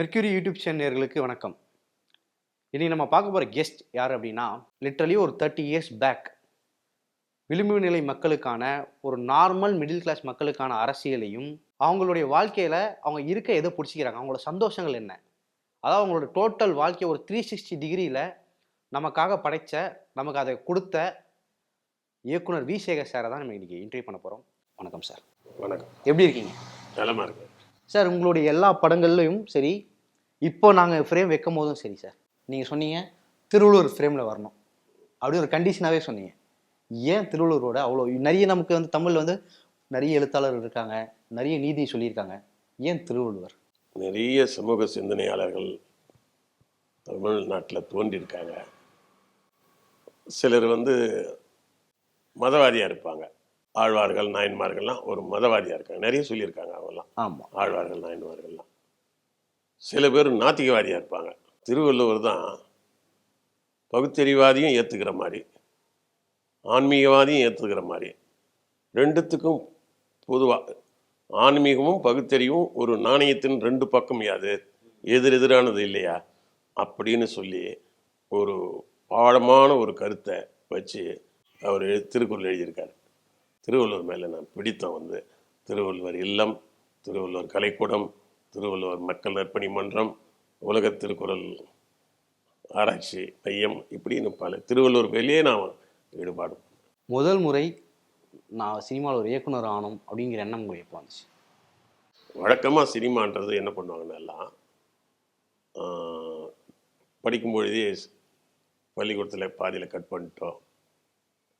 Mercury YouTube சேனல்களுக்கு வணக்கம். இன்னைக்கு நம்ம பார்க்க போகிற கெஸ்ட் யார் அப்படின்னா லிட்ரலி ஒரு தேர்ட்டி இயர்ஸ் பேக் விளிம்பு நிலை மக்களுக்கான ஒரு நார்மல் மிடில் கிளாஸ் மக்களுக்கான அரசியலையும் அவங்களுடைய வாழ்க்கையில் அவங்க இருக்க எதை பிடிச்சிக்கிறாங்க அவங்களோட சந்தோஷங்கள் என்ன? அதாவது அவங்களோட டோட்டல் வாழ்க்கையை ஒரு த்ரீ சிக்ஸ்டி டிகிரியில் நமக்காக படைச்ச நமக்கு அதை கொடுத்த இயக்குனர் வி சேகர் சாரை தான் நம்ம இன்னைக்கு இன்டர்வியூ பண்ண போகிறோம் வணக்கம் சார் வணக்கம். எப்படி இருக்கீங்க? நலமா இருக்கு சார் உங்களுடைய எல்லா படங்கள்லையும் சரி இப்போ நாங்கள் ஃப்ரேம் வைக்கும் போதும் சரி சார் நீங்கள் சொன்னீங்க திருவள்ளூர் ஃப்ரேமில் வரணும். அப்படி ஒரு கண்டிஷனாகவே சொன்னீங்க. ஏன் திருவள்ளூரோட அவ்வளோ நிறைய நமக்கு வந்து தமிழில் வந்து நிறைய எழுத்தாளர்கள் இருக்காங்க நிறைய நீதி சொல்லியிருக்காங்க. ஏன் திருவள்ளுவர்? நிறைய சமூக சிந்தனையாளர்கள் தமிழ்நாட்டில் தோன்றியிருக்காங்க. சிலர் வந்து மதவாதியாக இருப்பாங்க. ஆழ்வார்கள் நாயன்மார்கள்லாம் ஒரு மதவாதியாக இருக்காங்க. நிறைய சொல்லியிருக்காங்க அவங்கெல்லாம். ஆமாம் ஆழ்வார்கள் நாயன்மார்கள்லாம். சில பேர் நாத்திகவாதியாக இருப்பாங்க. திருவள்ளுவர் தான் பகுத்தறிவாதியும் ஏற்றுக்கிற மாதிரி ஆன்மீகவாதியும் ஏற்றுக்கிற மாதிரி. ரெண்டுத்துக்கும் பொதுவாக ஆன்மீகமும் பகுத்தறிவும் ஒரு நாணயத்தின் ரெண்டு பக்கம் யாது? எதிர் எதிரானது இல்லையா? அப்படின்னு சொல்லி ஒரு ஆழமான ஒரு கருத்தை வச்சு அவர் எழு- திருக்குறள் எழுதியிருக்காரு. திருவள்ளுவர் மேலே நான் பிடித்தம் வந்து திருவள்ளுவர் இல்லம் திருவள்ளுவர் கலைக்கூடம் திருவள்ளுவர் மக்கள் நற்பணி மன்றம் உலக திருக்குறள் ஆராய்ச்சி மையம் இப்படின்னு பல திருவள்ளுவர் மேலேயே நான் ஈடுபாடு முதல் முறை நான் சினிமாவில் ஒரு இயக்குனர் ஆகணும் அப்படிங்கிற எண்ணம் உங்களுக்கு எப்போ வந்துச்சு? வழக்கமாக சினிமான்றது என்ன பண்ணுவாங்கன்னா எல்லாம் ஆஹ், படிக்கும் பொழுதே பள்ளிக்கூடத்தில் பாதியில் கட் பண்ணிட்டோம்.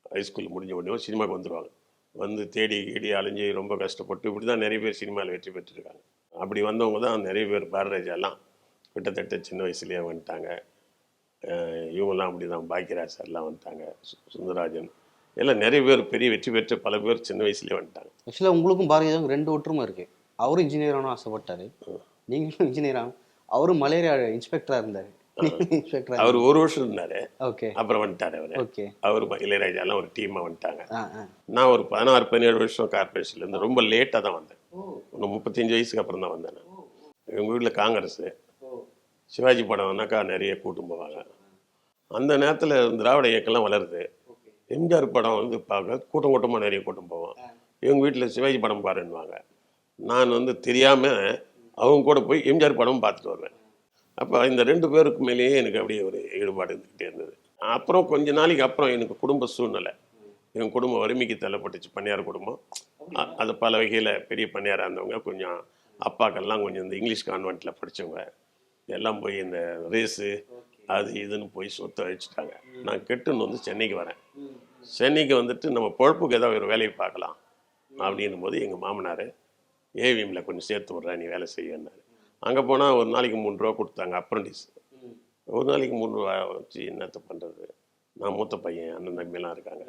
ஹைஸ்கூல் முடிஞ்ச உடனே சினிமாவுக்கு வந்துடுவாங்க வந்து தேடி கீடி அலைஞ்சு ரொம்ப கஷ்டப்பட்டு இப்படி தான் நிறைய பேர் சினிமாவில் வெற்றி பெற்றிருக்காங்க. அப்படி வந்தவங்க தான் நிறைய பேர் பாரதிராஜாலாம் கிட்டத்தட்ட சின்ன வயசுலேயே வந்துட்டாங்க. இவங்கெல்லாம் அப்படி தான் பாக்கியராஜ் சார்லாம் வந்துட்டாங்க. சுந்தரராஜன். எல்லாம் நிறைய பேர் பெரிய வெற்றி பெற்ற பல பேர் சின்ன வயசுலேயே வந்துட்டாங்க. ஆக்சுவலாக உங்களுக்கும் பாரதியாருக்கும் ரெண்டு ஒற்றுமை இருக்கு. அவரும் இன்ஜினியர் ஆகணும் ஆசைப்பட்டாரு. நீங்களும் இன்ஜினியர் அவரும் மலேரியா இன்ஸ்பெக்டராக இருந்தார். இன்ஸ்பெக்டர் அவர் ஒரு வருஷம் இருந்தார். ஓகே. அப்புறம் வந்துட்டார் அவர். ஓகே. அவர் இளையராஜாலாம் ஒரு டீமாக வந்துட்டாங்க. நான் ஒரு பதினாறு பதினேழு வருஷம் கார்பரேஷன்ல இருந்து ரொம்ப லேட்டாக தான் வந்தேன். இன்னும் முப்பத்தஞ்சு வயசுக்கு அப்புறம் தான் வந்தேன் எங்கள் வீட்டில் காங்கிரஸ். சிவாஜி படம் வந்தாக்கா நிறைய கூட்டம் போவாங்க. அந்த நேரத்தில் திராவிட இயக்கம்லாம் வளருது. எம்ஜிஆர் படம் வந்து பார்க்க கூட்டம் கூட்டமாக நிறைய கூட்டம் போவோம். எங்கள் வீட்டில் சிவாஜி படம் பாருன்னுவாங்க. நான் வந்து தெரியாமல் அவங்க கூட போய் எம்ஜிஆர் படம் பார்த்துட்டு வருவேன். அப்போ இந்த ரெண்டு பேருக்கு மேலேயே எனக்கு அப்படியே ஒரு ஈடுபாடு இருந்துக்கிட்டே இருந்தது. அப்புறம் கொஞ்ச நாளைக்கு அப்புறம் எனக்கு குடும்ப சூழ்நிலை. என் குடும்பம் வறுமைக்கு தள்ளப்பட்டுச்சு பண்ணையார் குடும்பம். அது பல வகையில் பெரிய பண்ணையாராக இருந்தவங்க கொஞ்சம் அப்பாக்கெல்லாம் கொஞ்சம் இந்த இங்கிலீஷ் கான்வெண்ட்டில் படித்தவங்க எல்லாம் போய் இந்த ரேஸு அது இதுன்னு போய் சொத்தை அழிச்சிட்டாங்க. நான் கெட்டுன்னு வந்து சென்னைக்கு வரேன். சென்னைக்கு வந்துட்டு நம்ம பொழப்புக்கு ஏதாவது ஒரு வேலையை பார்க்கலாம் அப்படின்னும் போது எங்கள் மாமனார் ஏவிஎம்ல கொஞ்சம் சேர்த்து விட்றேன் நீ வேலை செய்யன்னாரு. அங்கே போனால் ஒரு நாளைக்கு மூணு ரூபா கொடுத்தாங்க அப்ரண்டிஸ் ஒரு நாளைக்கு மூணு ரூபா வச்சு என்னத்தை பண்ணுறது நான் மூத்த பையன் அண்ணன் தம்பியெல்லாம் இருக்காங்க.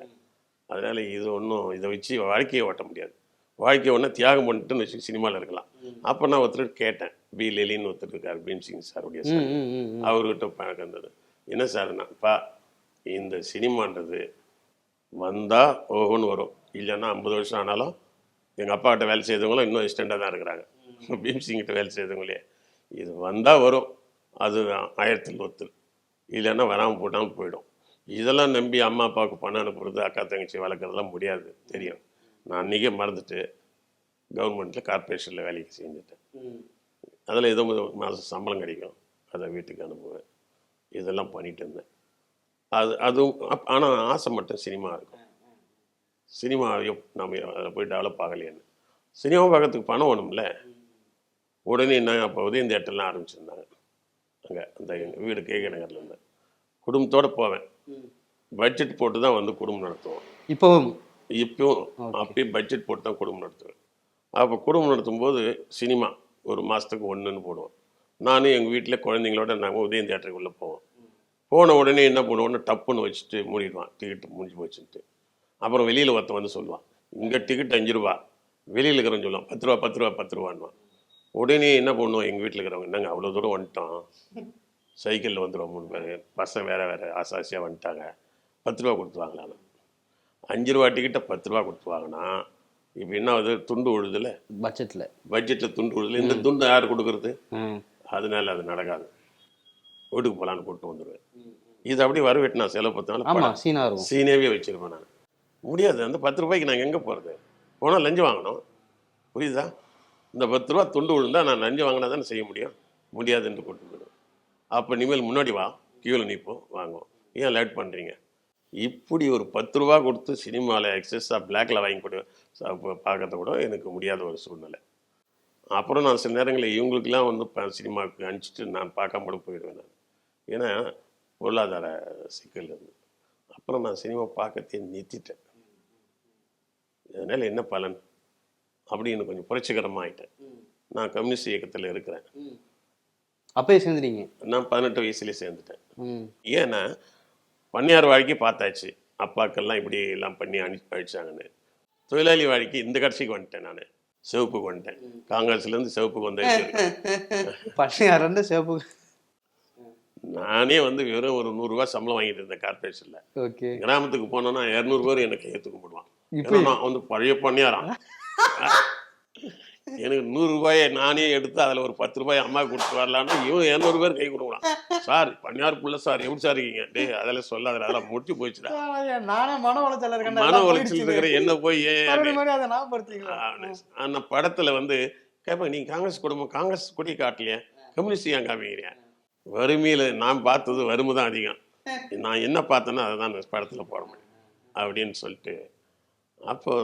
அதனால் இது ஒன்றும் இதை வச்சு வாழ்க்கையை ஓட்ட முடியாது. வாழ்க்கையை ஒன்றா தியாகம் பண்ணிட்டுன்னு வச்சு சினிமாவில் இருக்கலாம். அப்போ நான் ஒருத்தர் கேட்டேன் பி. லெலின்னு ஒருத்தர் இருக்கார் பீம் சிங் சாருடைய ம். அவர்கிட்ட பழக்கம் இருந்தது. என்ன சார் நான்ப்பா இந்த சினிமான்றது வந்தால் ஓஹோன்னு வரும். இல்லைன்னா ஐம்பது வருஷம் ஆனாலும் எங்கள் அப்பாக்கிட்ட வேலை செய்தவங்களும் இன்னும் இஸ்டண்டாக தான் இருக்கிறாங்க. பீம்சிங்கிட்ட வேலை செய்தவங்களே இது வந்தால் வரும். அது ஆயிரத்தில் ஒருத்தர் இல்லைன்னா வராமல் போட்டாமல் போயிடும். இதெல்லாம் நம்பி அம்மா அப்பாவுக்கு பணம் அனுப்புறது அக்கா தங்கச்சி வளர்க்குறதெல்லாம் முடியாது. தெரியும். நான் அன்றைக்கே மறந்துட்டு கவர்மெண்ட்டில் கார்ப்பரேஷனில் வேலைக்கு செஞ்சுட்டேன். அதில் ஏதோ ஒரு மாதம் சம்பளம் கிடைக்கும். அதை வீட்டுக்கு அனுப்புவேன். இதெல்லாம் பண்ணிட்டு இருந்தேன். அது அதுவும் ஆனால் ஆசை மட்டும் சினிமா இருக்கும். சினிமாவையும் நம்ம அதில் போய் டெவலப் ஆகலையேன்னு. சினிமா பார்க்கறதுக்கு பணம் வேணும்ல. உடனே என்ன அப்போ உதயம் தேட்டர்லாம் ஆரம்பிச்சிருந்தாங்க. அங்கே அந்த வீடு கேகே நகரில் இருந்தேன் குடும்பத்தோடு போவேன். பட்ஜெட் போட்டு தான் வந்து குடும்பம் நடத்துவோம். இப்போ இப்பயும் அப்பயும் பட்ஜெட் போட்டு தான் குடும்பம் நடத்துவேன். அப்போ குடும்பம் நடத்தும்போது சினிமா ஒரு மாதத்துக்கு ஒன்றுன்னு போடுவோம். நானும் எங்கள் வீட்டில் குழந்தைங்களோட நாங்கள் உதயம் தேட்டருக்குள்ளே போவோம். போன உடனே என்ன பண்ணுவோன்னு டப்புன்னு வச்சுட்டு மூடிடுவான். டிக்கெட் முடிஞ்சு போச்சுன்ட்டு. அப்புறம் வெளியில் ஒருத்தன் வந்து சொல்லுவான் இங்கே டிக்கெட் அஞ்சு ரூபா. வெளியில் இருக்கிறவன் சொல்லுவான் பத்து ரூபா பத்து ரூபா பத்து ரூபான்வான் உடனே என்ன பண்ணுவோம் எங்கள் வீட்டில் இருக்கிறவங்க என்னங்க அவ்வளோ தூரம் வந்துட்டோம் சைக்கிளில் வந்துடுவோம் மூணு பேர். பசங்க வேறு வேறு. ஆசாசியாக வந்துட்டாங்க. பத்து ரூபா கொடுத்து வாங்கலாம் அஞ்சு ரூபா டிக்கெட்டை பத்து ரூபா கொடுத்து வாங்கினா இப்போ என்ன ஆகுது? துண்டு விழுதுல? பட்ஜெட்டில் பட்ஜெட்டில் துண்டு விழுதுல. இந்த துண்டு யார் கொடுக்குறது? அதனால அது நடக்காது. வீட்டுக்கு போகலான்னு கூப்பிட்டு வந்துடுவேன் இது அப்படி வரவேட்டு நான் செலவு இருக்கும் சீனேவே வச்சிருப்பேன் நான். முடியாது. அந்த பத்து ரூபாய்க்கு நாங்கள் எங்கே போகிறது போனால் லஞ்சம் வாங்கணும். புரியுதா? இந்த பத்து ரூபா துண்டு விழுந்தா நான் லஞ்சம் வாங்கினா தானே செய்ய முடியும்? முடியாதுன்னு கூப்பிட்டு போயிடுவேன் அப்போ இனிமேல் முன்னாடி வா கியூவில் நிற்போம் வாங்குவோம் ஏன் லேட் பண்ணுறீங்க இப்படி ஒரு பத்து ரூபா கொடுத்து சினிமாவில் எக்ஸஸாக பிளாக்ல வாங்கி கொடு பார்க்கறத கூட எனக்கு முடியாத ஒரு சூழ்நிலை. அப்புறம் நான் சில நேரங்களில் இவங்களுக்கெல்லாம் வந்து ப- சினிமாவுக்கு அனுப்பிச்சிட்டு நான் பார்க்காம கூட போயிடுவேன் நான். ஏன்னா பொருளாதார சிக்கல் இருந்து அப்புறம் நான் சினிமா பார்க்கத்தையே நிறுத்திட்டேன். அதனால் என்ன பலன்? அப்படின்னு கொஞ்சம் புரட்சிகரமாக ஆயிட்டேன் நான் கம்யூனிஸ்ட் இயக்கத்தில் இருக்கிறேன். அப்பயே சேர்ந்துட்டீங்க. நான் பதினெட்டு வயசுலேயே சேர்ந்துட்டேன். ஏன்னா பண்ணையார் வாழ்க்கை பார்த்தாச்சு. அப்பாக்கெல்லாம் இப்படி எல்லாம் பண்ணி அனுப்பி அழிச்சாங்கன்னு. தொழிலாளி வாழ்க்கை இந்த கட்சிக்கு வந்துட்டேன் நான். சிவப்புக்கு வந்துட்டேன். காங்கிரஸ்லேருந்து சிவப்புக்கு வந்தேன் பழைய ரெண்டு சிவப்பு. நானே வந்து வெறும் ஒரு நூறுரூவா சம்பளம் வாங்கிட்டு இருந்தேன் கார்பரேஷனில் பேர் கிராமத்துக்கு போனோன்னா இரநூறு பேர் எனக்கு ஏற்று கும்பிடுவான். இப்போ நான் வந்து பழைய பண்ணியாராம் எனக்கு நூறு ரூபாயை நானே எடுத்து அதில் ஒரு பத்து ரூபாய் அம்மா கொடுத்து வரலான்னு இவன் இரநூறு பேர் கை கொடுக்கலாம் சார் பண்ணியார் புள்ள சார் எப்படி சார் இருக்கீங்க? டேய் அதெல்லாம் சொல்லாத அதெல்லாம் முடிச்சு போச்சுடா நானே மன உளைச்சல் இருக்கேன் மன உளைச்சல் இருக்கிற என்ன போய் அந்த படத்துல வந்து கேட்பாங்க நீங்க காங்கிரஸ் குடும்பம் காங்கிரஸ் கொடி காட்டலையே? கம்யூனிஸ்ட் ஏன் காமிக்கிறேன் வறுமையில நான் பார்த்தது வறுமை தான் அதிகம். நான் என்ன பார்த்தேனோ அதை தான் படத்துல போட முடியும் அப்படின்னு சொல்லிட்டு. அப்போ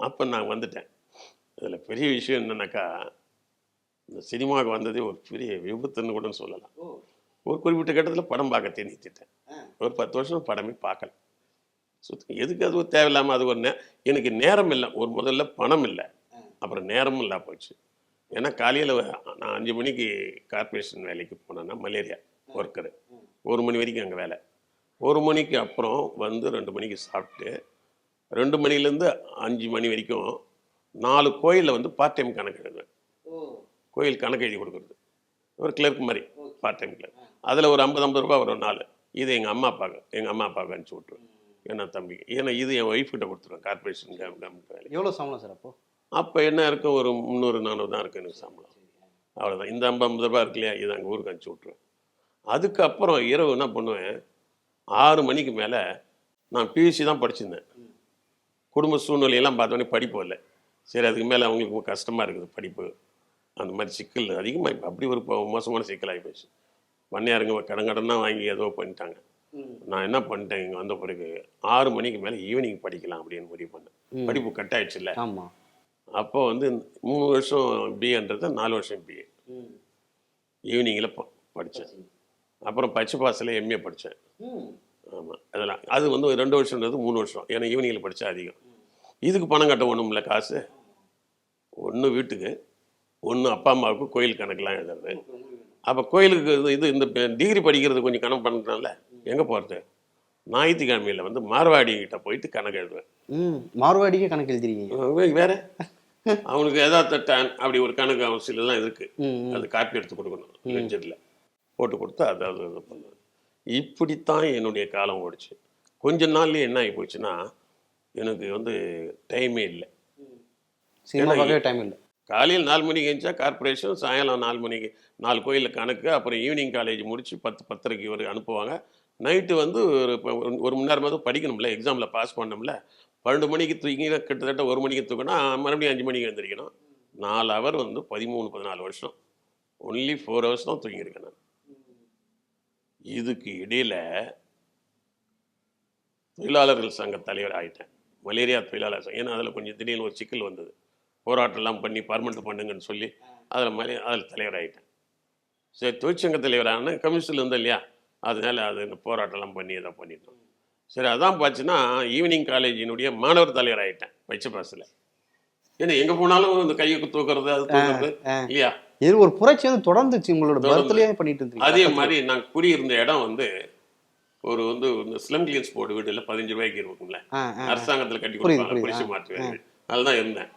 அப்போ நான் வந்துட்டேன். இதில் பெரிய விஷயம் என்னன்னாக்கா இந்த சினிமாவுக்கு வந்ததே ஒரு பெரிய விபத்துன்னு கூட சொல்லலாம். ஒரு குறிப்பிட்ட கட்டத்தில் படம் பார்க்க நிறுத்திட்டேன். ஒரு பத்து வருஷம் படமே பார்க்கல. சுத்த எதுக்கு அது ஒரு தேவையில்லாமல் அது ஒரு நே எனக்கு நேரம் இல்லை. ஒரு முதல்ல பணம் இல்லை. அப்புறம் நேரமும் இல்லை போச்சு. ஏன்னா காலையில் நான் அஞ்சு மணிக்கு கார்ப்பரேஷன் வேலைக்கு போனேன்னா மலேரியா ஒர்க்கரு ஒரு மணி வரைக்கும் அங்கே வேலை. ஒரு மணிக்கு அப்புறம் வந்து ரெண்டு மணிக்கு சாப்பிட்டு ரெண்டு மணிலேருந்து அஞ்சு மணி வரைக்கும் நாலு கோயிலில் வந்து பார்ட் டைம் கணக்கு எழுதுவேன். கோயில் கணக்கு எழுதி கொடுக்குறது. ஒரு கிளர்க் மாதிரி பார்ட் டைம் கிளர்க் அதில் ஒரு ஐம்பது ஐம்பது ரூபாய் வரும் நாலு இது எங்கள் அம்மா அப்பாவுக்கு எங்கள் அம்மா அப்பாவுக்கு அனுப்பிச்சி விட்ருவேன் ஏன்னா தம்பிக்கு. ஏன்னா இது என் ஒய்ஃப் கிட்ட கொடுத்துருவேன். கார்பரேஷன் கவர்மெண்ட் வேலை எவ்வளவு சம்பளம் சார் அப்போ? அப்போ என்ன இருக்கும் ஒரு முந்நூறு நானூறு தான் இருக்கும் எனக்கு சம்பளம். அவ்வளோதான் இந்த ஐம்பது ஐம்பது ரூபாய் இருக்கு இல்லையா? இது அங்கே ஊருக்கு அனுப்பிச்சி விட்ருவேன் அதுக்கப்புறம் இரவு என்ன பண்ணுவேன்? ஆறு மணிக்கு மேலே நான் பியூசி தான் படிச்சிருந்தேன். குடும்ப சூழ்நிலையெல்லாம் பார்த்தோன்னே படிப்பு இல்லை சரி அதுக்கு மேலே அவங்களுக்கு கஷ்டமாக இருக்குது படிப்பு. அந்த மாதிரி சிக்கல் அதிகமாக இப்போ அப்படி ஒரு மோசமான சிக்கலாகி போச்சு. பண்ணையாருங்க கடன் கடனாக வாங்கி ஏதோ பண்ணிட்டாங்க. நான் என்ன பண்ணிட்டேன்? இங்கே வந்த பிறகு ஆறு மணிக்கு மேலே ஈவினிங் படிக்கலாம் அப்படின்னு முடிவு பண்ணேன். படிப்பு கட் ஆயிடுச்சுல்ல. ஆமா. அப்போ வந்து மூணு வருஷம் பிஏன்றது நாலு வருஷம் பிஏ ஈவினிங்கில் படித்தேன் அப்புறம் பச்சை பாஸில் எம்ஏ படித்தேன் ஆமாம் அதெல்லாம் அது வந்து ஒரு ரெண்டு வருஷம்ன்றது மூணு வருஷம். ஏன்னா ஈவினிங்கில் படித்தா அதிகம். இதுக்கு பணம் கட்ட ஒன்றும் இல்லை காசு. ஒன்று வீட்டுக்கு ஒன்று அப்பா அம்மாவுக்கு கோயில் கணக்கெலாம் எழுதுறது. அப்போ கோயிலுக்கு இது இந்த டிகிரி படிக்கிறது கொஞ்சம் கணக்கு பண்ணுறதுனால எங்கே போகிறது ஞாயிற்றுக்கிழமையில் வந்து மார்வாடி கிட்ட போயிட்டு கணக்கு எழுதுவேன். மார்வாடிக்கே கணக்கு எழுதிருக்கீங்க. வேற அவனுக்கு ஏதாவது டான் அப்படி ஒரு கணக்கு அவன் சிலலாம் இருக்கு. ம், ம். அது காப்பி எடுத்து கொடுக்கணும் லெஞ்சரில் போட்டு கொடுத்து அதாவது இது பண்ணுவேன். இப்படித்தான் என்னுடைய காலம் ஓடிச்சு. கொஞ்ச நாள்லயே என்ன ஆகி போச்சுன்னா எனக்கு வந்து டைமே இல்லை. சினிமா பார்க்கவே டைம் இல்லை. காலையில் நாலு மணிக்கு எழுந்தா கார்ப்பரேஷன் சாயங்காலம் நாலு மணிக்கு நாலு கோயிலில் கணக்கு அப்புறம் ஈவினிங் காலேஜ் முடிச்சு பத்து பத்தரைக்கு ஒரு அனுப்புவாங்க. நைட்டு வந்து ஒரு ஒரு- மணி நேரமாவது படிக்கணும்ல எக்ஸாமில் பாஸ் பண்ணோம்ல பன்னெண்டு மணிக்கு தூங்கி கிட்டத்தட்ட ஒரு மணிக்கு தூக்கினா மறுபடியும் அஞ்சு மணிக்கு எழுந்திரிக்கணும். நாலு ஹவர் வந்து பதிமூணு பதினாலு வருஷம். ஒன்லி ஃபோர் ஹவர்ஸ் தான் தூங்கியிருக்கேன் நான். இதுக்கு இடையில தொழிலாளர்கள் சங்க தலைவர் ஆயிட்டேன். மலேரியா தொழிலாளர் சங்கம் ஏன்னா அதில் கொஞ்சம் திடீர்னு ஒரு சிக்கல் வந்தது. போராட்டம்லாம் பண்ணி பர்மனெண்ட் பண்ணுங்கன்னு சொல்லி அதில் மலே அதில் தலைவர் ஆயிட்டேன் சரி தொழிற்சங்க தலைவரான கமிஷனில் இருந்தேன் இல்லையா? அதனால அது இந்த போராட்டம்லாம் பண்ணி இதை பண்ணிட்டோம். சரி அதான் பார்த்துன்னா ஈவினிங் காலேஜினுடைய மாணவர் தலைவர் ஆயிட்டேன் வச்ச பாஸில் ஏன்னா எங்கே போனாலும் இந்த கையை தூக்குறது அது தூக்குறது. இல்லையா? இது ஒரு புரட்சி வந்து தொடர்ந்துச்சு உங்களோட. பர்த்லயே பண்ணிட்டு இருந்தீங்க. அதே மாதிரி நான் குடியிருந்த இடம் வந்து ஒரு வந்து இந்த ஸ்லம் கிளீன்ஸ் போர்டு வீடுல பதினஞ்சு ரூபாய்க்கு இருக்கும்ல. அரசாங்கத்தில் கட்டி கொடுப்பாங்க புரியுது. குடிசை மாற்று வீடு. அதில் தான் இருந்தேன்.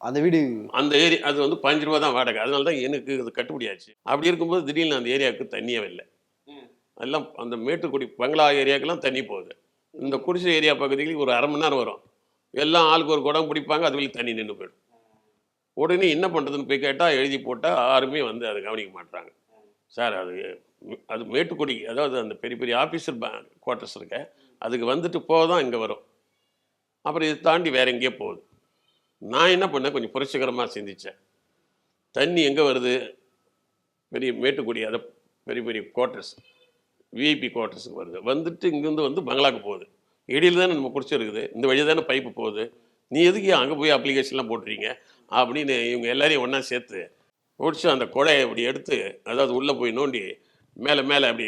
அந்த வீடு அந்த ஏரி அது வந்து பதினஞ்சு ரூபா தான் வாடகை. அதனால தான் எனக்கு அது கட்டுப்படியாச்சு. அப்படி இருக்கும்போது திடீர்னு அந்த ஏரியாவுக்கு தண்ணியே இல்லை எல்லாம் அந்த மேட்டுக்குடி பங்களா ஏரியாக்கெல்லாம் தண்ணி போகுது. இந்த குடிசை ஏரியா பகுதிக்கு ஒரு அரை மணி நேரம் வரும். எல்லாம் ஆளுக்கு ஒரு குடம் பிடிப்பாங்க அது வெளியே தண்ணி நின்று போயிடும். உடனே என்ன பண்ணுறதுன்னு போய் கேட்டால் எழுதி போட்டால் யாருமே வந்து அதை கவனிக்க மாட்றாங்க. சார் அது அது மேட்டுக்குடி அதாவது அந்த பெரிய பெரிய ஆஃபீஸர் குவார்ட்டர்ஸ் இருக்க அதுக்கு வந்துட்டு போக தான் இங்கே வரும். அப்புறம் இதை தாண்டி வேற எங்கேயோ போகுது. நான் என்ன பண்ணேன்? கொஞ்சம் புரட்சிகரமாக சிந்திச்சேன். தண்ணி எங்கே வருது? பெரிய மேட்டுக்குடி அதை பெரிய பெரிய குவார்ட்டர்ஸ் விஐபி குவார்ட்டர்ஸுக்கு வருது. வந்துட்டு இங்கேருந்து வந்து பங்களாக்கு போகுது. இடையில தானே நம்ம குடிச்சிருக்குது இந்த வழி தானே பைப்பு போகுது. நீ எதுக்கு அங்கே போய் அப்ளிகேஷன்லாம் போட்டுறீங்க? அப்படின்னு இவங்க எல்லாரையும் ஒன்றா சேர்த்து முடிச்சு அந்த குழையை இப்படி எடுத்து அதாவது உள்ளே போய் நோண்டி மேலே மேலே அப்படி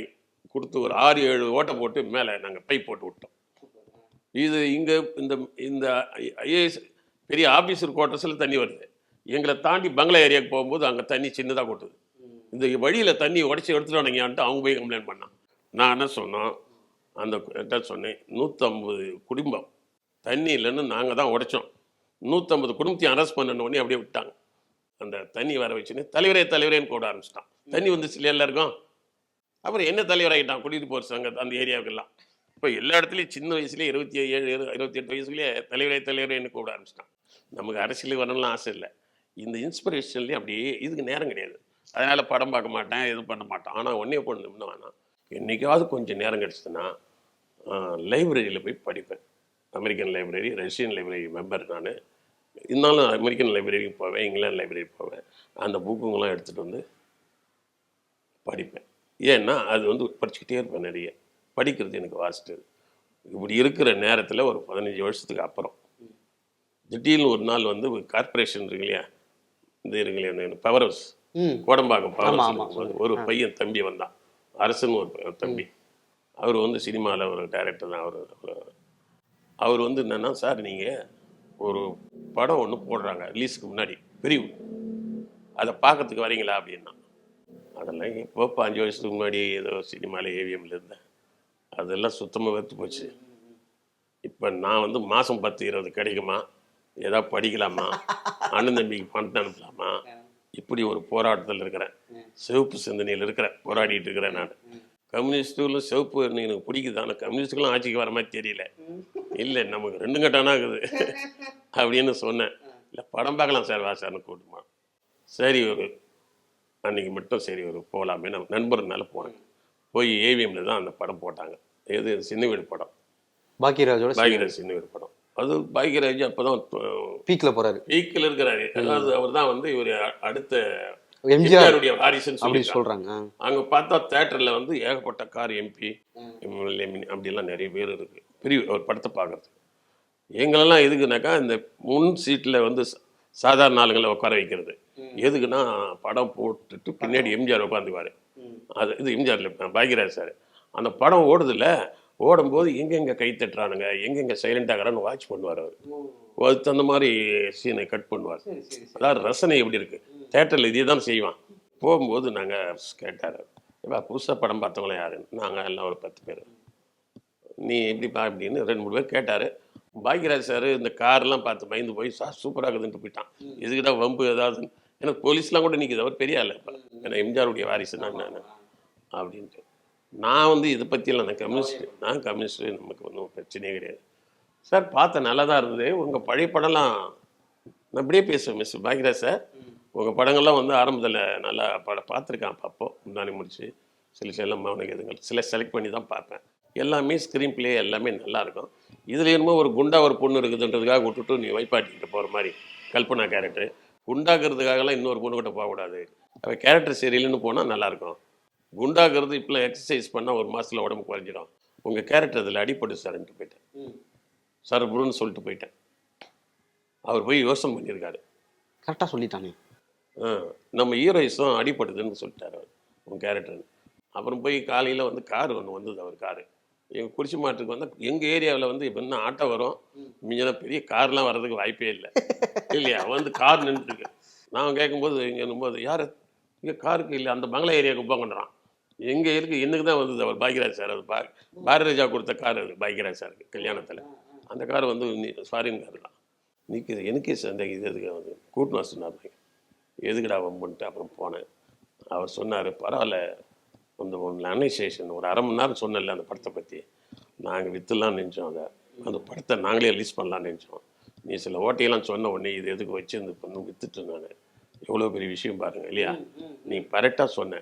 கொடுத்து ஒரு ஆறு ஏழு ஓட்டை போட்டு மேலே நாங்கள் பைப் போட்டு விட்டோம். இது இங்கே இந்த இந்த ஐஏஎஸ் பெரிய ஆஃபீஸர் குவார்ட்டர்ஸில் தண்ணி வருது. எங்களை தாண்டி பங்களா ஏரியாவுக்கு போகும்போது அங்கே தண்ணி சின்னதாக கொட்டுது. இந்த வழியில் தண்ணி உடச்சி எடுத்துட்டு அவங்க போய் கம்ப்ளைண்ட் பண்ணான் நான் என்ன சொன்னோம்? அந்த கிட்ட சொன்னேன் நூற்றம்பது குடும்பம் தண்ணி இல்லைன்னு நாங்கள் தான் உடைச்சோம். நூற்றம்பது குடும்பத்தையும் அரெஸ்ட் பண்ணன உடனே அப்படியே விட்டாங்க. அந்த தண்ணி வர வச்சுன்னு தலைவரே தலைவரேன்னு கூட ஆரம்பிச்சிட்டான். தண்ணி வந்துச்சு இல்லையா எல்லாருக்கும்? அப்புறம் என்ன தலைவராகிட்டான் குடியிரு போகிற சங்க அந்த ஏரியாவுக்கெல்லாம் இப்போ எல்லா இடத்துலையும் சின்ன வயசுலேயே இருபத்தி ஏழு இருபத்தி எட்டு வயசுலேயே தலைவரே தலைவரேன்னு கூப்பிட ஆரம்பிச்சிட்டான். நமக்கு அரசியலுக்கு வரணும்லாம் ஆசை இல்லை. இந்த இன்ஸ்பிரேஷன்லேயே அப்படியே இதுக்கு நேரம் கிடையாது. அதனால் படம் பார்க்க மாட்டேன் எதுவும் பண்ண மாட்டேன். ஆனால் ஒன்றே பொண்ணு வேணாம் என்றைக்காவது கொஞ்சம் நேரம் கிடச்சிதுன்னா லைப்ரரியில் போய் படிப்பேன். American library Russian library member நான். இருந்தாலும் அமெரிக்கன் லைப்ரரிக்கு போவேன் இங்கிலாந்து லைப்ரரி போவேன். அந்த புக்குங்கெல்லாம் எடுத்துகிட்டு வந்து படிப்பேன். ஏன்னா அது வந்து படிச்சுக்கிட்டே இருப்பேன் நிறைய. படிக்கிறது எனக்கு வாசிட்டு இப்படி இருக்கிற நேரத்தில் ஒரு பதினஞ்சு வருஷத்துக்கு அப்புறம் திடீர்னு ஒரு நாள் வந்து கார்ப்பரேஷன் இருக்கு இல்லையா? இந்த இருக்கு இல்லையா? Power house Kodambakkam power house ஒரு பையன் தம்பி வந்தான். அரசன் ஒரு தம்பி. அவர் வந்து சினிமாவில் ஒரு டைரக்டர் தான். அவர் அவர்- வந்து என்னன்னா சார் நீங்கள் ஒரு படம் ஒன்று போடுறாங்க ரிலீஸுக்கு முன்னாடி பிரிவு அதை பார்க்கறதுக்கு வரீங்களா? அப்படின்னா. அதெல்லாம் இப்போ பாஞ்சு வருஷத்துக்கு முன்னாடி ஏதோ சினிமாவில் ஏவிஎம்ல இருந்தேன். அதெல்லாம் சுத்தமாக வெறுத்து போச்சு. இப்போ நான் வந்து மாதம் பத்து இருபது கிடைக்குமா? ஏதாவது படிக்கலாமா? அண்ணன் தம்பிக்கு பணத்தை அனுப்பலாமா? இப்படி ஒரு போராட்டத்தில் இருக்கிறேன். சிவப்பு சிந்தனையில் இருக்கிறேன். போராடிட்டு இருக்கிறேன் நான். கம்யூனிஸ்ட்டுகளும் சிவப்பு எனக்கு பிடிக்குது. ஆனால் கம்யூனிஸ்ட்டுகளும் ஆட்சிக்கு வர மாதிரி தெரியல. இல்லை நமக்கு ரெண்டு கட்டானா இருக்குது. அப்படின்னு சொன்னேன். இல்லை படம் பார்க்கலாம் சார் வா சார்னு கூட்டுமா சரி ஒரு அன்னைக்கு மட்டும் சரி ஒரு போகலாமே. நம்ம நண்பர்னால போனேன். போய் ஏவிஎம்ல தான் அந்த படம் போட்டாங்க. எது சின்ன வீடு படம். பாக்கியராஜோட பாக்யராஜ் சின்ன வீடு படம். அது பாக்யராஜ் அப்போ தான் பீக்ல போறாரு. வீக்கில் இருக்கிறாரு. அதாவது அவர் தான் வந்து இவர் அடுத்த எம்ஜிஆர் எம்ஜிஆருடைய வாரிசுன்னு சொல்லி சொல்றாங்க. அங்க பார்த்தா தேட்டர்ல வந்து ஏகப்பட்ட கார் எம்பி அப்படிலாம் நிறைய பேர் இருக்கு. பிரிவு ஒரு படத்தை பார்க்கறது. எங்களெல்லாம் எதுக்குனாக்கா இந்த முன் சீட்டில் வந்து சாதாரண ஆளுங்களை உட்கார வைக்கிறது. எதுக்குன்னா படம் போட்டுட்டு பின்னாடி எம்ஜிஆர் உட்காந்துக்குவாரு. அது இது எம்ஜிஆர்ல பாக்யராஜ் சார். அந்த படம் ஓடுதுல்ல ஓடும்போது எங்கெங்க கை தட்டுறானுங்க எங்கெங்க சைலண்ட் ஆகிறான்னு வாட்ச் பண்ணுவார் அவர். அதுக்கு தகுந்த மாதிரி சீனை கட் பண்ணுவார். அதாவது ரசனை எப்படி இருக்கு? தேட்டரில் இதே தான் செய்வான். போகும்போது நாங்கள் கேட்டார் இப்போ புதுசாக படம் பார்த்தவங்களாம் யாருன்னு நாங்கள் எல்லாம் ஒரு பத்து பேர். நீ எப்படிப்பா? அப்படின்னு ரெண்டு மூணு பேர் கேட்டார். பாக்யராஜ் சார் இந்த கார்லாம் பார்த்து பயந்து போய் சார் சூப்பராக இருக்குதுன்ட்டு போயிட்டான். இதுக்கிட்ட வம்பு ஏதாவது? எனக்கு போலீஸ்லாம் கூட நிற்குது அவர் பெரிய ஆள் இப்போ. ஏன்னா எம்ஜிஆருடைய வாரிசு நான். நான் அப்படின்ட்டு. நான் வந்து இதை பற்றியெல்லாம் நான் கம்யூனிஸ்ட் நான் கம்யூனிஸ்ட் நமக்கு ஒன்றும் பிரச்சனையே கிடையாது. சார் பார்த்தேன் நல்லா தான் இருந்தது. உங்கள் பழைய படம்லாம் நான் இப்படியே பேசுவேன் மிஸ் பாக்யராஜ் சார் உங்கள் படங்கள்லாம் வந்து ஆரம்பத்தில் நல்லா படம் பார்த்துருக்கேன் பார்ப்போம் முன்னாடி முடிச்சு சில சில மௌன கீதங்கள் சில செலக்ட் பண்ணி தான் பார்ப்பேன். எல்லாமே ஸ்க்ரீன் ப்ளே எல்லாமே நல்லாயிருக்கும் இதில் என்னமோ ஒரு குண்டா ஒரு பொண்ணு இருக்குதுன்றதுக்காக விட்டுட்டு நீ வைப்பாட்டிக்கிட்டு போகிற மாதிரி கல்பனா கேரக்டர் குண்டாக்குறதுக்காகலாம் இன்னொரு பொண்ணு கிட்ட போகக்கூடாது. அவள் கேரக்டர் சரியில்லைன்னு போனால் நல்லாயிருக்கும் குண்டாக்குறது இப்போ எக்ஸசைஸ் பண்ணால் ஒரு மாதத்தில் உடம்பு குறைஞ்சிடும். உங்கள் கேரக்டர் அதில் அடிப்படு சார்ன்ட்டு போயிட்டேன் சார் புருன்னு சொல்லிட்டு போயிட்டேன் அவர் போய் யோசனை பண்ணியிருக்காரு. கரெக்டா சொல்லிட்டானே. ஆ, நம்ம ஹீரோயிஸும் அடிப்படுதுன்னு சொல்லிட்டாரு அவர் உன் கேரக்டர் அப்புறம் போய் காலையில் வந்து கார் ஒன்று வந்தது அவர் காரு எங்கள் குறிச்சி மாட்டுக்கு வந்து எங்கள் ஏரியாவில் வந்து இப்போ என்ன ஆட்டோ வரும்? மிஞ்சின பெரிய கார்லாம் வர்றதுக்கு வாய்ப்பே இல்லை. இல்லையா? வந்து கார் நின்றுருக்கு. நான் கேட்கும்போது இங்கே போது யார்? இங்கே காருக்கு இல்லை அந்த பங்களா ஏரியாவுக்கு போங்கன்றான். எங்கே இருக்கு எனக்கு தான் வந்தது அவர் பாக்யராஜ் சார். அது பா பாரதிராஜா கொடுத்த கார் அது பாக்யராஜ் சாருக்கு கல்யாணத்தில். அந்த கார் வந்து ஃபாரின் கார் தான். நிற்குது எனக்கே சந்தேகம் இது எதுக்கு வந்து கூட்டினு சொன்னார் எதுக்குடா வம்புன்ட்டு அப்புறம் போனேன். அவர் சொன்னார் பரவாயில்ல. அந்த ஒன்று அனைசேஷன் ஒரு அரை மணி நேரம் சொன்னல அந்த படத்தை பற்றி நாங்கள் விற்றுலாம் நினச்சோம் அதை. அந்த படத்தை நாங்களே ரிலீஸ் பண்ணலாம்னு நினச்சோம். நீ சில ஓட்டையெல்லாம் சொன்ன உடனே இது எதுக்கு வச்சு இந்த பண்ணு வித்துட்டு நான் எவ்வளோ பெரிய விஷயம் பாருங்க இல்லையா? நீ கரெக்டாக சொன்ன.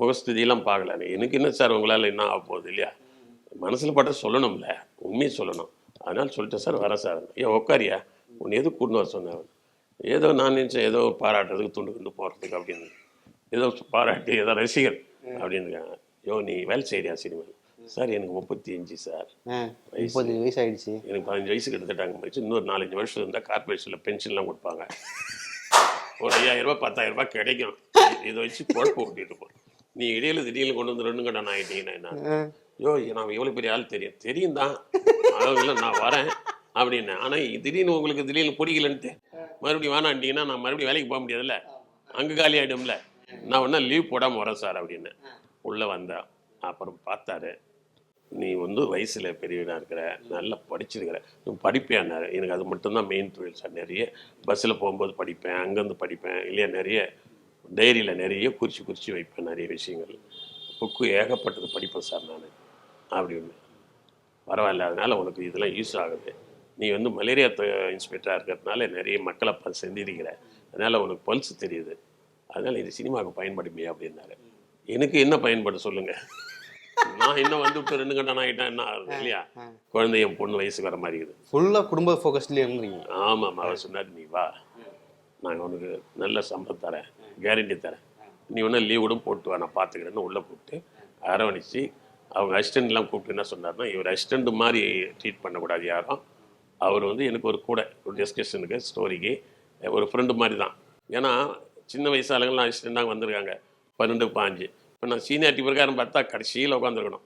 முகஸ்துதியெல்லாம் பார்க்கல. எனக்கு என்ன சார் உங்களால் என்ன ஆக போகுது இல்லையா? மனசில் பட்ட சொல்லணும்ல. உண்மையை சொல்லணும். அதனால சொல்லிட்டேன் சார் வரேன் சார். ஏன் உட்காரியா உன்னை எதுக்கு கூட்டின்னு வர சொன்னேன். ஏதோ நான் நினச்சேன் ஏதோ பாராட்டுறதுக்கு துண்டு கொண்டு போகிறதுக்கு அப்படின்னு. ஏதோ பாராட்டி ஏதோ ரசிகர் அப்படின்னு யோ நீ வேலை செய்கிறியா சினிமா சார் எனக்கு முப்பத்தி அஞ்சு சார். முப்பது வயசு. ஆயிடுச்சு எனக்கு பதினஞ்சு வயசு கிட்டத்தட்டாங்க வச்சு இன்னொரு நாலஞ்சு வருஷம் இருந்தால் கார்பரேஷனில் பென்ஷன்லாம் கொடுப்பாங்க. ஒரு ஐயாயிரம் ரூபாய் பத்தாயிரம் ரூபாய் கிடைக்கும். இதை வச்சு குழப்ப ஓட்டிட்டு இருப்போம் நீ இடையில திடீர்னு கொண்டு வந்து ரெண்டு கடன் ஆகிட்டீங்கன்னா என்ன? யோ நான் எவ்வளோ பெரிய ஆள் தெரியும். தெரியும் தான் இல்லை நான் வரேன் அப்படின்னு. ஆனால் திடீர்னு உங்களுக்கு திடீர்னு பிடிக்கலன்ட்டு மறுபடியும் வேணான்ட்டீங்கன்னா நான் மறுபடியும் வேலைக்கு போக முடியாதுல்ல? அங்கே காலி ஆகிடும்ல நான் ஒன்றா லீவ் போடாமல் வரேன் சார் அப்படின்னு. உள்ளே வந்தேன் அப்புறம் பார்த்தாரு நீ வந்து வயசில் பெரியவனாக இருக்கிற நல்லா படிச்சிருக்கிற. நீ படிப்பேன்னாரு. எனக்கு அது மட்டும்தான் மெயின் தொழில் சார். நிறைய பஸ்ஸில் போகும்போது படிப்பேன் அங்கேருந்து படிப்பேன் இல்லையா நிறைய டைரியில் நிறைய குறித்து குறித்து வைப்பேன் நிறைய விஷயங்கள். புக்கு ஏகப்பட்டது படிப்பேன் சார் நான். அப்படின்னு. பரவாயில்ல அதனால் உனக்கு இதெல்லாம் யூஸ் ஆகுது. நீ வந்து மலேரியா இன்ஸ்பெக்டராக இருக்கிறதுனால நிறைய மக்களை செஞ்சிருக்கிற. அதனால் உனக்கு பல்ஸ் தெரியுது. அதனால் இது சினிமாவுக்கு பயன்படுமே அப்படின்னாரு. எனக்கு என்ன பயன்படும் சொல்லுங்கள் நான் இன்னும் வந்து விட்டு ரெண்டு கண்டன் ஆகிட்டேன் என்ன ஆகுது இல்லையா? குழந்தை என் பொண்ணு வயசுக்கு வர மாதிரி இருக்குது. ஃபுல்லா குடும்ப ஃபோக்கஸ்லேயே இருந்தீங்க ஆமாம் அவர் சொன்னார் நீ வா. நான் உனக்கு நல்ல சம்பளம் தரேன். கேரண்டி தரேன். நீ ஒன்றும் லீவ் கூட போட்டு வா நான் பார்த்துக்கிறேன்னு உள்ளே கூப்பிட்டு அரவணைச்சு அவங்க அசிஸ்டண்ட்லாம் கூப்பிட்டு என்ன சொன்னார்னா இவர் அசிஸ்டண்ட் மாதிரி ட்ரீட் பண்ணக்கூடாது யாரும். அவர் வந்து எனக்கு ஒரு கூட ஒரு டிஸ்கஷனுக்கு ஸ்டோரிக்கு ஒரு ஃப்ரெண்டு மாதிரி தான். ஏன்னா சின்ன வயசு ஆளுங்கள்லாம் அசிஸ்டண்டாக வந்திருக்காங்க. பன்னெண்டு பாஞ்சு. இப்போ நான் சீனியாரிட்டி பிரகாரம் பார்த்தா கடைசியில் உட்காந்துருக்கணும்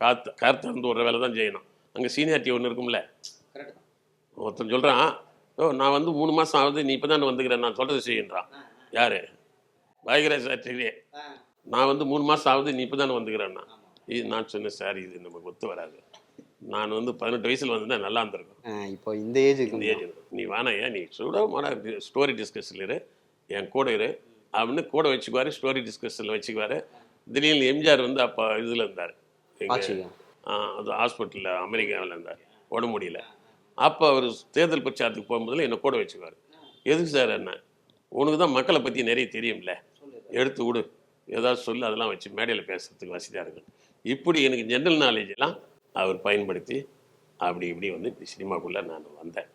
காத்து கார் திறந்து விடுற வேலை தான் செய்யணும். அங்கே சீனியாரிட்டி ஒன்று இருக்கும்ல? ஒருத்தன் சொல்கிறான் ஓ நான் வந்து மூணு மாதம் ஆகுது நீ இப்போ தான் வந்துக்கிறேன் நான் சொல்கிறது செய்யுன்றான் யார்? பாய்கராஜ் சாட்சியிலே நான் வந்து மூணு மாதம் ஆகுது நீ இப்போ தானே வந்துக்கிறேன்னா இது நான் சொன்னேன் சார் இது நமக்கு ஒத்து வராது. நான் வந்து பதினெட்டு வயசில் வந்திருந்தா நல்லா இருந்திருக்கும். இப்போ இந்த ஏஜ் இந்த ஏஜ் நீ வேணாயா நீ சுடமான ஸ்டோரி டிஸ்கஷனில் இரு. என் கூட இரு. அப்படின்னு கூட வச்சுக்குவாரு ஸ்டோரி டிஸ்கஷனில் வச்சுக்குவாரு. திடீர்னு எம்ஜிஆர் வந்து அப்போ இதில் இருந்தார். அது ஹாஸ்பிட்டலில் அமெரிக்காவில் இருந்தார் உடம்பு முடியல. அப்போ அவர் தேர்தல் பிரச்சாரத்துக்கு போகும்போதுல என்னை கூட வச்சுக்குவார். எதுக்கு சார் என்ன? உனக்கு தான் மக்களை பற்றி நிறைய தெரியும்ல. எடுத்து விடு. ஏதாவது சொல்லு அதெல்லாம் வச்சு மேடையில் பேசுறதுக்கு வசதியாக இருக்கும் இப்படி எனக்கு ஜென்ரல் நாலேஜ் எல்லாம் அவர் பயன்படுத்தி அப்படி இப்படி வந்து சினிமாக்குள்ளே நான் வந்தேன்.